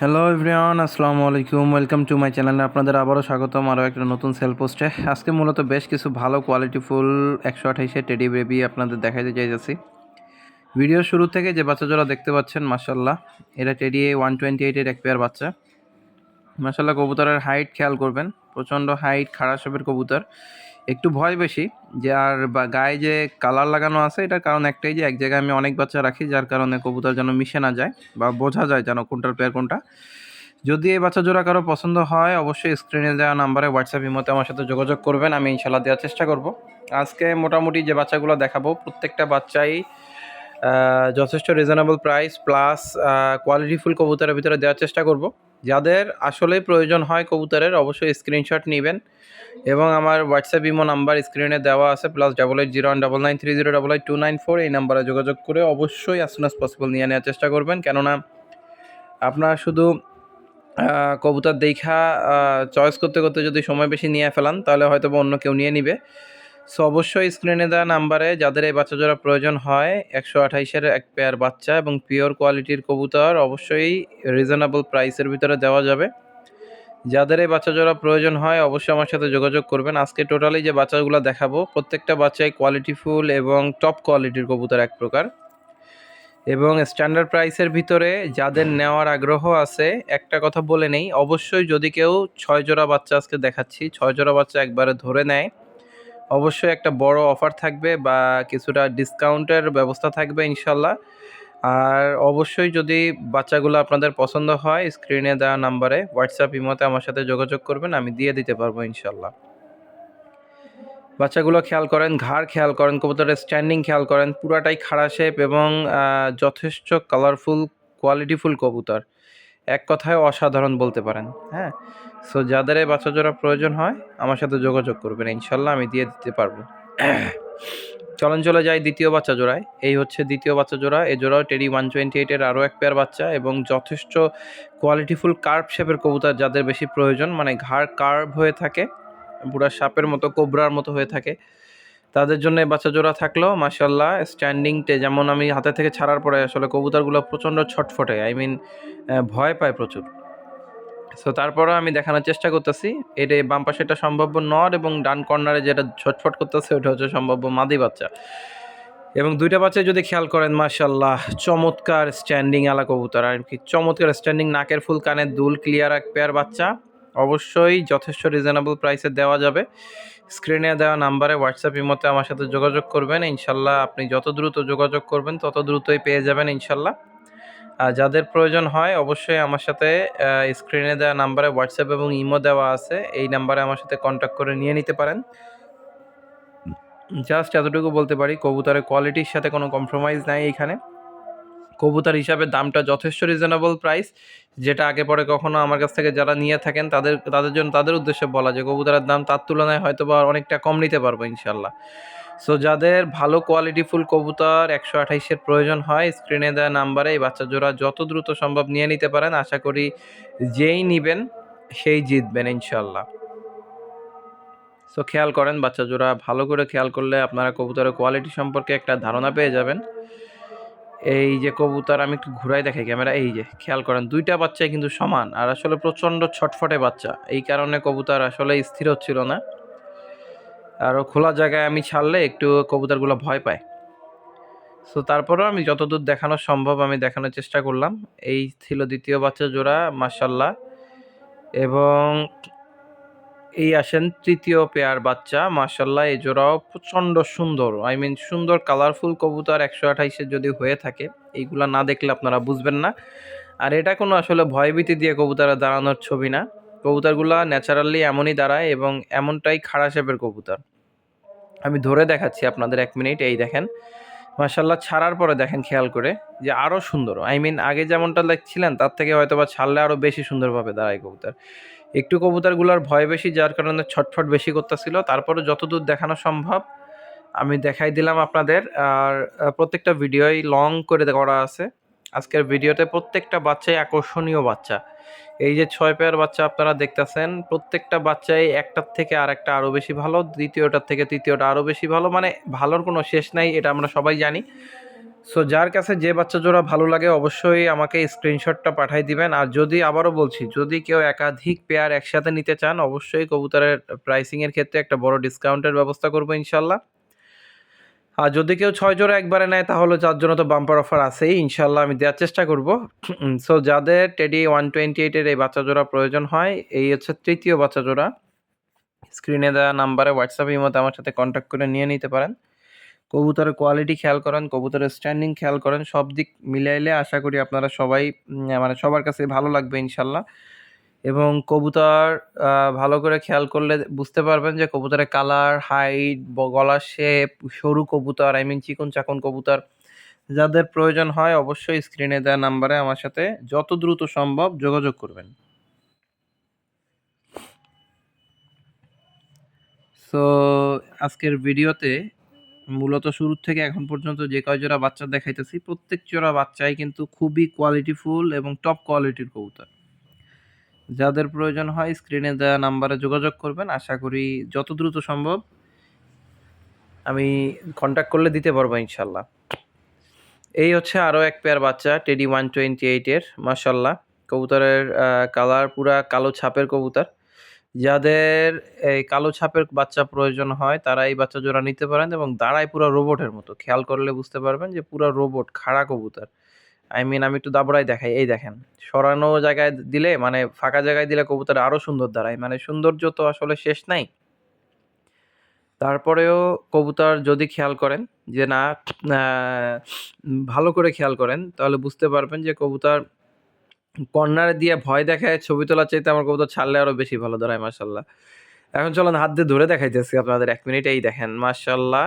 Hello everyone আসসালামু আলাইকুম welcome to my চ্যানেলে আপনাদের আবারও স্বাগতম, আরও একটা নতুন সেল পোস্টে আজকে মূলত বেশ কিছু ভালো কোয়ালিটি ফুল একশো আঠাইশে টেডি বেবি আপনাদের দেখাইতে চাইতেছি। ভিডিও শুরু থেকে যে বাচ্চা জোড়া দেখতে পাচ্ছেন মাসাল্লাহ এটা টেডি ওয়ান টোয়েন্টি এইটের এক পেয়ার বাচ্চা। মাসাল্লাহ কবুতরের হাইট খেয়াল করবেন, প্রচণ্ড হাইট খাড়া সবের কবুতর। একটু ভয় বেশি যে আর গায়ে যে কালার লাগানো আছে, এটার কারণ একটাই যে এক জায়গায় আমি অনেক বাচ্চা রাখি, যার কারণে কবুতর যেন মিশে না যায় বা বোঝা যায় যেন কোনটার পেয়ার কোনটা। যদি এই বাচ্চা জোড়া কারও পছন্দ হয়, অবশ্যই স্ক্রিনে দেওয়া নাম্বারে হোয়াটসঅ্যাপ ইমোতে আমার সাথে যোগাযোগ করবেন, আমি ইনশাল্লাহ দেওয়ার চেষ্টা করব। আজকে মোটামুটি যে বাচ্চাগুলো দেখাবো, প্রত্যেকটা বাচ্চাই যথেষ্ট রিজনেবল প্রাইস প্লাস কোয়ালিটিফুল কবুতরের ভিতরে দেওয়ার চেষ্টা করব। যাদের আসলেই প্রয়োজন হয় কবুতরের, অবশ্যই স্ক্রিনশট নেবেন এবং আমার হোয়াটসঅ্যাপ ইমো নাম্বার স্ক্রিনে দেওয়া আছে plus double eight zero one double nine three zero double eight two nine four এই নাম্বারে যোগাযোগ করে অবশ্যই অ্যাজ সুন অ্যাজ পসিবল নিয়ে নেওয়ার চেষ্টা করবেন। কেননা আপনার শুধু কবুতর দেখা চয়েস করতে করতে যদি সময় বেশি নিয়ে ফেলান, তাহলে হয়তো বা অন্য কেউ নিয়ে নিবে। সো অবশ্যই স্ক্রিনে দেওয়া নাম্বারে যাদের এই বাচ্চা জোড়া প্রয়োজন হয়, একশো আঠাইশের এক পেয়ার বাচ্চা এবং পিওর কোয়ালিটির কবুতর অবশ্যই রিজনেবল প্রাইসের ভিতরে দেওয়া যাবে। যাদের এই বাচ্চা জোড়া প্রয়োজন হয়, অবশ্যই আমার সাথে যোগাযোগ করবেন। আজকে টোটালি যে বাচ্চাগুলো দেখাবো, প্রত্যেকটা বাচ্চাই কোয়ালিটিফুল এবং টপ কোয়ালিটির কবুতর এক প্রকার। এবং স্ট্যান্ডার্ড প্রাইসের ভিতরে যাদের নেওয়ার আগ্রহ আছে, একটা কথা বলে নেই, অবশ্যই যদি কেউ ছয় জোড়া বাচ্চা আজকে দেখাচ্ছি, ছয় জোড়া বাচ্চা একবারে ধরে নেয়। অবশ্যই একটা বড় অফার থাকবে বা কিছুটা ডিসকাউন্টের ব্যবস্থা থাকবে ইনশাল্লাহ। আর অবশ্যই যদি বাচ্চাগুলো আপনাদের পছন্দ হয় স্ক্রিনে দেওয়া নাম্বারে হোয়াটসঅ্যাপ ইমোতে আমার সাথে যোগাযোগ করবেন, আমি দিয়ে দিতে পারব ইনশাল্লাহ। বাচ্চাগুলো খেয়াল করেন, ঘাড় খেয়াল করেন, কবুতরের স্ট্যান্ডিং খেয়াল করেন, পুরাটাই খাড়া শেপ এবং যথেষ্ট কালারফুল কোয়ালিটিফুল কবুতর। এক কথায় অসাধারণ বলতে পারেন হ্যাঁ? সো যাদের এই বাচ্চা জোড়া প্রয়োজন হয়, আমার সাথে যোগাযোগ করবেন, ইনশাল্লাহ আমি দিয়ে দিতে পারব। চলন চলে যাই দ্বিতীয় বাচ্চা জোড়ায়। এই হচ্ছে দ্বিতীয় বাচ্চা জোড়া। এই জোড়াও টেডি ওয়ান টোয়েন্টি এইটের আরও এক পেয়ার বাচ্চা এবং যথেষ্ট কোয়ালিটিফুল কার্ভ শেপের কবুতর যাদের বেশি প্রয়োজন মানে ঘাড় কার্ভ হয়ে থাকে পুরা সাপের মতো, কোবরার মতো হয়ে থাকে। তাদের জন্য বাচ্চা জোড়া থাকল মাসাল্লাহ স্ট্যান্ডিংতে যেমন আমি হাতে থেকে ছাড়ার পরে আসলে কবুতরগুলো প্রচণ্ড ছটফটে আই মিন ভয় পায় প্রচুর। সো তারপরে আমি দেখানোর চেষ্টা করতেছি। এটা বাম পাশে এটা সম্ভাব্য নর এবং ডান কর্নারে যেটা ছটফট করতেছে, ওটা হচ্ছে সম্ভাব্য মাদি বাচ্চা। এবং দুইটা বাচ্চা যদি খেয়াল করেন মাশাল্লাহ চমৎকার স্ট্যান্ডিং আলা কবুতর। আর কি চমৎকার স্ট্যান্ডিং নাকের ফুল, কানের দুল ক্লিয়ার এক পেয়ার বাচ্চা। অবশ্যই যথেষ্ট রিজনেবল প্রাইসে দেওয়া যাবে। স্ক্রিনে দেওয়া নাম্বারে হোয়াটসঅ্যাপ ইমোতে আমার সাথে যোগাযোগ করবেন। ইনশাল্লাহ আপনি যত দ্রুত যোগাযোগ করবেন তত দ্রুতই পেয়ে যাবেন ইনশাল্লাহ। আর যাদের প্রয়োজন হয় অবশ্যই আমার সাথে স্ক্রিনে দেওয়া নাম্বারে হোয়াটসঅ্যাপ এবং ইমো দেওয়া আছে। এই নাম্বারে আমার সাথে কন্ট্যাক্ট করে নিয়ে নিতে পারেন। জাস্ট এতটুকু বলতে পারি কবুতরের কোয়ালিটির সাথে কোনো কম্প্রোমাইজ নাই এখানে। কবুতর হিসাবে দামটা যথেষ্ট রিজনেবল প্রাইস যেটা আগে পরে কখনো আমার কাছ থেকে যারা নিয়ে থাকেন, তাদের তাদের জন্য তাদের উদ্দেশ্যে বলা যে কবুতরের দাম তার তুলনায় হয়তো বা অনেকটা কম নিতে পারব ইনশাল্লাহ সো যাদের ভালো কোয়ালিটিফুল কবুতর একশো আঠাইশের প্রয়োজন হয় স্ক্রিনে দেওয়া নাম্বারে এই বাচ্চা জোড়া যত দ্রুত সম্ভব নিয়ে নিতে পারেন, আশা করি যেই নিবেন সেই জিতবেন ইনশাল্লাহ সো খেয়াল করেন বাচ্চা জোড়া ভালো করে খেয়াল করলে আপনারা কবুতরের কোয়ালিটি সম্পর্কে একটা ধারণা পেয়ে যাবেন। এই যে কবুতর, আমি একটু ঘুরাই দেখাই ক্যামেরা, এই যে, খেয়াল করেন, দুইটা বাচ্চাই কিন্তু সমান, আর আসলে প্রচণ্ড ছটফটে বাচ্চা। এই কারণে কবুতর আসলে স্থির হচ্ছিল না। আরও খোলা জায়গায় আমি ছাড়লে একটু কবুতরগুলো ভয় পায়। সো তারপরেও আমি যতদূর দেখানো সম্ভব আমি দেখানোর চেষ্টা করলাম। এই ছিল দ্বিতীয় বাচ্চা জোড়া মাসাল্লাহ এবং এই আসেন তৃতীয় পেয়ার বাচ্চা মাসাল্লাহ এই জোড়াও প্রচণ্ড সুন্দর। আই মিন সুন্দর কালারফুল কবুতর একশো আঠাইশে যদি হয়ে থাকে, এইগুলা না দেখলে আপনারা বুঝবেন না। আর এটা কোনো আসলে ভয়ভীতি দিয়ে কবুতরে দাঁড়ানোর ছবি না। কবুতরগুলা ন্যাচারালি এমনই দাঁড়ায় এবং এমনটাই খাড়া শেপের কবুতর। আমি ধরে দেখাচ্ছি আপনাদের এক মিনিট, এই দেখেন। মাসাল্লাহ ছাড়ার পরে দেখেন, খেয়াল করে, যে আরও সুন্দর। আই মিন আগে যেমনটা দেখছিলেন, তার থেকে হয়তো বা ছাড়লে আরও বেশি সুন্দরভাবে দাঁড়ায় কবুতর। একটু কবুতরগুলোর ভয় বেশি, যার কারণে ছটফট বেশি করতেছিল। তারপরে যতদূর দেখানো সম্ভব, আমি দেখাই দিলাম আপনাদের। আর প্রত্যেকটা ভিডিওই লং করে করা আছে। আজকের ভিডিওতে প্রত্যেকটা বাচ্চাই আকর্ষণীয় বাচ্চা। এই যে ছয় পেয়ার বাচ্চা আপনারা দেখতেছেন, প্রত্যেকটা বাচ্চাই একটার থেকে আর একটা আরও বেশি ভালো, দ্বিতীয়টার থেকে তৃতীয়টা আরও বেশি ভালো মানে ভালোর কোনো শেষ নাই, এটা আমরা সবাই জানি। সো যার কাছে যে বাচ্চা জোড়া ভালো লাগে, অবশ্যই আমাকে স্ক্রিনশটটা পাঠিয়ে দিবেন। আর যদি, আবারও বলছি, যদি কেউ একাধিক পেয়ার একসাথে নিতে চান, অবশ্যই কবুতরের প্রাইসিংয়ের ক্ষেত্রে একটা বড় ডিসকাউন্টের ব্যবস্থা করব ইনশাল্লাহ। আর যদি কেউ ছয় জোড়া একবারে নেয়, তাহলে যার জন্য তো বাম্পার অফার আছেই, ইনশাল্লাহ আমি দেওয়ার চেষ্টা করব। সো যাদের টেডি ওয়ান টোয়েন্টি এইটের এই বাচ্চা জোড়া প্রয়োজন হয়, এই হচ্ছে তৃতীয় বাচ্চা জোড়া স্ক্রিনে দেওয়া নাম্বারে হোয়াটসঅ্যাপের মতো আমার সাথে কন্ট্যাক্ট করে নিয়ে নিতে পারেন। কবুতরের কোয়ালিটি খেয়াল করেন, কবুতরের স্ট্যান্ডিং খেয়াল করেন, সব দিক মিলাইলে আশা করি আপনারা সবাই মানে সবার কাছে ভালো লাগবে ইনশাল্লাহ। এবং কবুতর ভালো করে খেয়াল করলে বুঝতে পারবেন যে কবুতরের কালার হাইট গলার শেপ সরু কবুতর আই মিন চিকন চাকন কবুতর যাদের প্রয়োজন হয় অবশ্যই স্ক্রিনে দেওয়া নাম্বারে আমার সাথে যত দ্রুত সম্ভব যোগাযোগ করবেন। সো আজকের ভিডিওতে মূলত শুরু থেকে এখন পর্যন্ত যে কয় জোড়া বাচ্চা দেখাইতেছি, প্রত্যেক জোড়া বাচ্চাই কিন্তু খুবই কোয়ালিটিফুল এবং টপ কোয়ালিটির কবুতর। যাদের প্রয়োজন হয় স্ক্রিনে দেওয়া নাম্বারে যোগাযোগ করবেন। আশা করি যত দ্রুত সম্ভব আমি কন্ট্যাক্ট করলে দিতে পারব ইনশাল্লাহ। এই হচ্ছে আরও এক পেয়ার বাচ্চা টেডি ওয়ান টোয়েন্টি এইটের মাসাল্লাহ কবুতরের কালার পুরা কালো ছাপের কবুতর। যাদের এই কালো ছাপের বাচ্চা প্রয়োজন হয় তারা এই বাচ্চা জোড়া নিতে পারেন এবং দাঁড়ায় পুরো রোবটের মতো। খেয়াল করলে বুঝতে পারবেন যে পুরো রোবট খাড়া কবুতর। আই মিন আমি একটু দাবড়াই দেখাই, এই দেখেন। সরানো জায়গায় দিলে মানে ফাঁকা জায়গায় দিলে কবুতর আরও সুন্দর দাঁড়ায়। মানে সৌন্দর্য তো আসলে শেষ নাই। তারপরেও কবুতর যদি খেয়াল করেন যে না ভালো করে খেয়াল করেন, তাহলে বুঝতে পারবেন যে কবুতর কর্নারে দিয়ে ভয় দেখায় ছবি তোলার চাইতে আমার কবুতর ছাড়লে আরও বেশি ভালো দাঁড়ায় মার্শাল্লাহ এখন চলেন হাত দিয়ে ধরে দেখাইতেছি আপনাদের এক মিনিট এই দেখেন মার্শাল্লাহ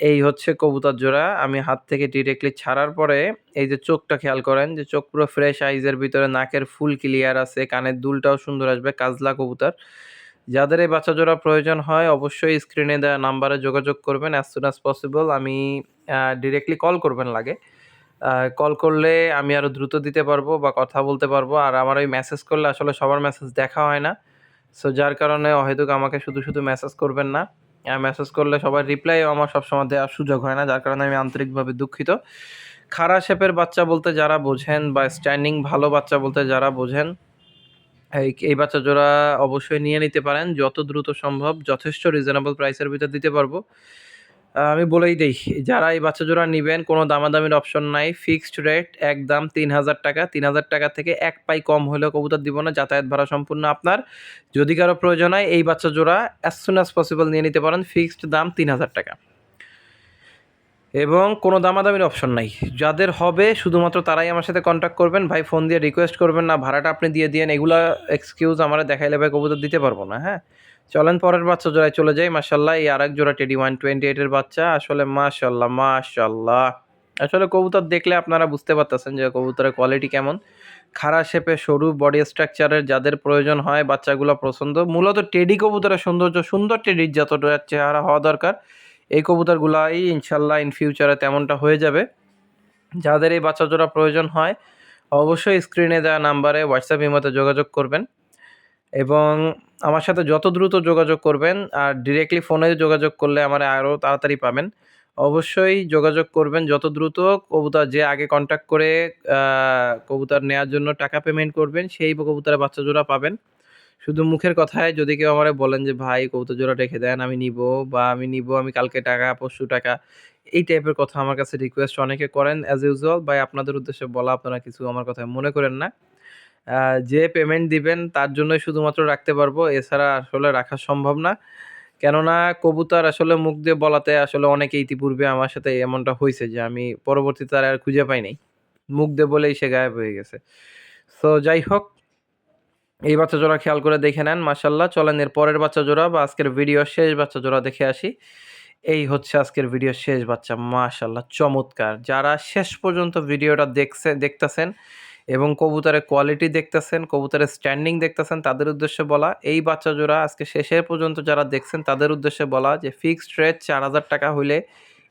এই হচ্ছে কবুতর জোড়া, আমি হাত থেকে ডিরেক্টলি ছাড়ার পরে এই যে চোখটা খেয়াল করেন, যে চোখ পুরো ফ্রেশ আইজের ভিতরে নাকের ফুল ক্লিয়ার আছে, কানের দুলটাও সুন্দর আসবে, কাজলা কবুতর। যাদের এই বাচ্চা জোড়া প্রয়োজন হয় অবশ্যই স্ক্রিনে দেওয়া নাম্বারে যোগাযোগ করবেন অ্যাজ সুন অ্যাজ পসিবল আমি ডিরেক্টলি কল করবেন লাগে। কল করলে আমি আরও দ্রুত দিতে পারব বা কথা বলতে পারব। আর আমার ওই মেসেজ করলে আসলে সবার মেসেজ দেখা হয় না। সো যার কারণে হয়তো আমাকে শুধু শুধু মেসেজ করবেন না। মেসেজ করলে সবার রিপ্লাইও আমার সবসময় দেওয়ার সুযোগ হয় না, যার কারণে আমি আন্তরিকভাবে দুঃখিত। খাড়া শেপের বাচ্চা বলতে যারা বোঝেন বা স্ট্যান্ডিং ভালো বাচ্চা বলতে যারা বোঝেন, এই এই বাচ্চা জোড়া অবশ্যই নিয়ে নিতে পারেন। যত দ্রুত সম্ভব যথেষ্ট রিজনেবল প্রাইসের ভিতর দিতে পারব। আমি বলেই দিই, যারা এই বাচ্চা জোড়া নেবেন, কোনো দামাদামির অপশন নাই। ফিক্সড রেট একদম তিন হাজার টাকা। তিন হাজার টাকা থেকে এক পাই কম হলেও কবুতর দিব না, যাতায়াত ভাড়া সম্পূর্ণ আপনার। যদি কারও প্রয়োজন হয়, এই বাচ্চা জোড়া অ্যাজ সুন অ্যাজ পসিবল নিয়ে নিতে পারেন ফিক্সড দাম তিন হাজার টাকা। এবং কোনো দামাদামির অপশন নাই। যাদের হবে, শুধুমাত্র তারাই আমার সাথে কন্ট্যাক্ট করবেন। ভাই ফোন দিয়ে রিকোয়েস্ট করবেন না, ভাড়াটা আপনি দিয়ে দিয়েন, এগুলো এক্সকিউজ আমার দেখাইলে ভাই কবুতর দিতে পারব না হ্যাঁ? চলেন পরের বাচ্চা জোড়ায় চলে যাই মাসাল্লাহ এই আরেক জোড়া টেডি ওয়ান টোয়েন্টি এইটের বাচ্চা, আসলে মাশাল্লাহ মাশাল্লাহ আসলে কবুতর দেখলে আপনারা বুঝতে পারতেছেন যে কবুতরের কোয়ালিটি কেমন। খাড়া শেপে, সরু বডি স্ট্রাকচারের যাদের প্রয়োজন হয়, বাচ্চাগুলো পছন্দ। মূলত টেডি কবুতরের সৌন্দর্য, সুন্দর টেডির যতটা চেহারা হওয়া দরকার, এই কবুতরগুলাই ইনশাল্লাহ ইন ফিউচারে তেমনটা হয়ে যাবে। যাদের এই বাচ্চা জোড়া প্রয়োজন হয়, অবশ্যই স্ক্রিনে দেওয়া নাম্বারে হোয়াটসঅ্যাপ ইমোতে যোগাযোগ করবেন। এবং আমার সাথে যত দ্রুত যোগাযোগ করবেন আর ডিরেক্টলি ফোনে যোগাযোগ করলে আমার আরও তাড়াতাড়ি পাবেন। অবশ্যই যোগাযোগ করবেন যত দ্রুত কবুতর যে আগে কন্ট্যাক্ট করে কবুতর নেওয়ার জন্য টাকা পেমেন্ট করবেন, সেই কবুতরের বাচ্চা জোড়া পাবেন। শুধু মুখের কথায় যদি কেউ আমার বলেন যে, ভাই, কবুতর জোড়া রেখে দেন, আমি নিব বা আমি নিব, আমি কালকে টাকা, পরশু টাকা। এই টাইপের কথা আমার কাছে রিকোয়েস্ট অনেকে করেন অ্যাজ ইউজুয়াল ভাই, আপনাদের উদ্দেশ্যে বলা, আপনারা কিছু আমার কথা মনে করেন না। যে পেমেন্ট দিবেন তার জন্যই শুধুমাত্র রাখতে পারব, এছাড়া আসলে রাখা সম্ভব না। কেননা কবুতর আসলে মুখ দিয়ে বলাতে আসলে অনেকে ইতিপূর্বে আমার সাথে এমনটা হয়েছে যে আমি পরবর্তীতে আর খুঁজে পাই নাই। মুখ দিয়ে বলেই সে গায়েব হয়ে গেছে। সো যাই হোক, এই বাচ্চা জোড়া খেয়াল করে দেখে নেন মাসাল্লাহ চলেন এর পরের বাচ্চা জোড়া বা আজকের ভিডিও শেষ বাচ্চা জোড়া দেখে আসি। এই হচ্ছে আজকের ভিডিও শেষ বাচ্চা মাশাল্লাহ চমৎকার। যারা শেষ পর্যন্ত ভিডিওটা দেখছে, দেখতেছেন এবং কবুতরের কোয়ালিটি দেখতেছেন, কবুতরের স্ট্যান্ডিং দেখতেছেন, তাদের উদ্দেশ্যে বলা। এই বাচ্চা জোড়া আজকে শেষের পর্যন্ত যারা দেখছেন, তাদের উদ্দেশ্যে বলা যে ফিক্সড রেট চার হাজার টাকা হইলে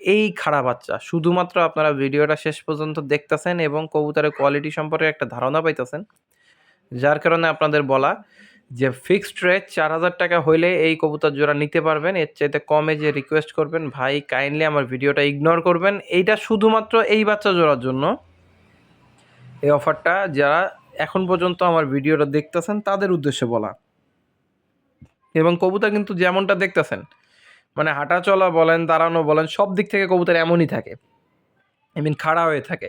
এই খারাপ বাচ্চা। শুধুমাত্র আপনারা ভিডিওটা শেষ পর্যন্ত দেখতেছেন এবং কবুতরের কোয়ালিটি সম্পর্কে একটা ধারণা পাইতেছেন। যার কারণে আপনাদের বলা যে ফিক্সড রেট চার হাজার টাকা হইলে এই কবুতর জোড়া নিতে পারবেন। এর চাইতে কমে যে রিকোয়েস্ট করবেন, ভাই কাইন্ডলি আমার ভিডিওটা ইগনোর করবেন। এইটা শুধুমাত্র এই বাচ্চা জোড়ার জন্য। এই অফারটা যারা এখন পর্যন্ত আমার ভিডিওটা দেখতেছেন, তাদের উদ্দেশ্যে বলা। এবং কবুতর কিন্তু যেমনটা দেখতেছেন মানে হাঁটা চলা বলেন, দাঁড়ানো বলেন, সব দিক থেকে কবুতর এমনই থাকে। আই মিন খাড়া হয়ে থাকে।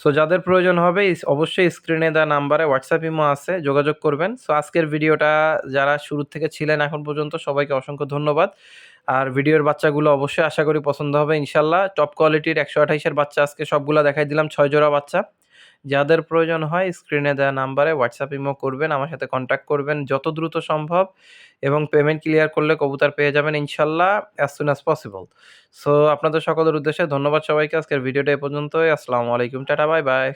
সো যাদের প্রয়োজন হবে অবশ্যই স্ক্রিনে দেওয়া নাম্বারে হোয়াটসঅ্যাপ ইমো আছে, যোগাযোগ করবেন। সো আজকের ভিডিওটা যারা শুরু থেকে ছিলেন এখন পর্যন্ত, সবাইকে অসংখ্য ধন্যবাদ। আর ভিডিওর বাচ্চাগুলো অবশ্যই আশা করি পছন্দ হবে, ইনশাল্লাহ। টপ কোয়ালিটির একশো আঠাইশের বাচ্চা আজকে সবগুলো দেখাই দিলাম, ছয় জোড়া বাচ্চা। যাদের প্রয়োজন হয় স্ক্রিনে দেওয়া নাম্বারে হোয়াটসঅ্যাপ ইমো করবেন, আমার সাথে কন্ট্যাক্ট করবেন যত দ্রুত সম্ভব এবং পেমেন্ট ক্লিয়ার করলে কবুতর পেয়ে যাবেন ইনশাল্লাহ as soon as possible so আপনাদের সকলের উদ্দেশ্যে ধন্যবাদ সবাইকে, আজকের ভিডিওটা এ পর্যন্তই, আসসালামু আলাইকুম, টাটা বাই বাই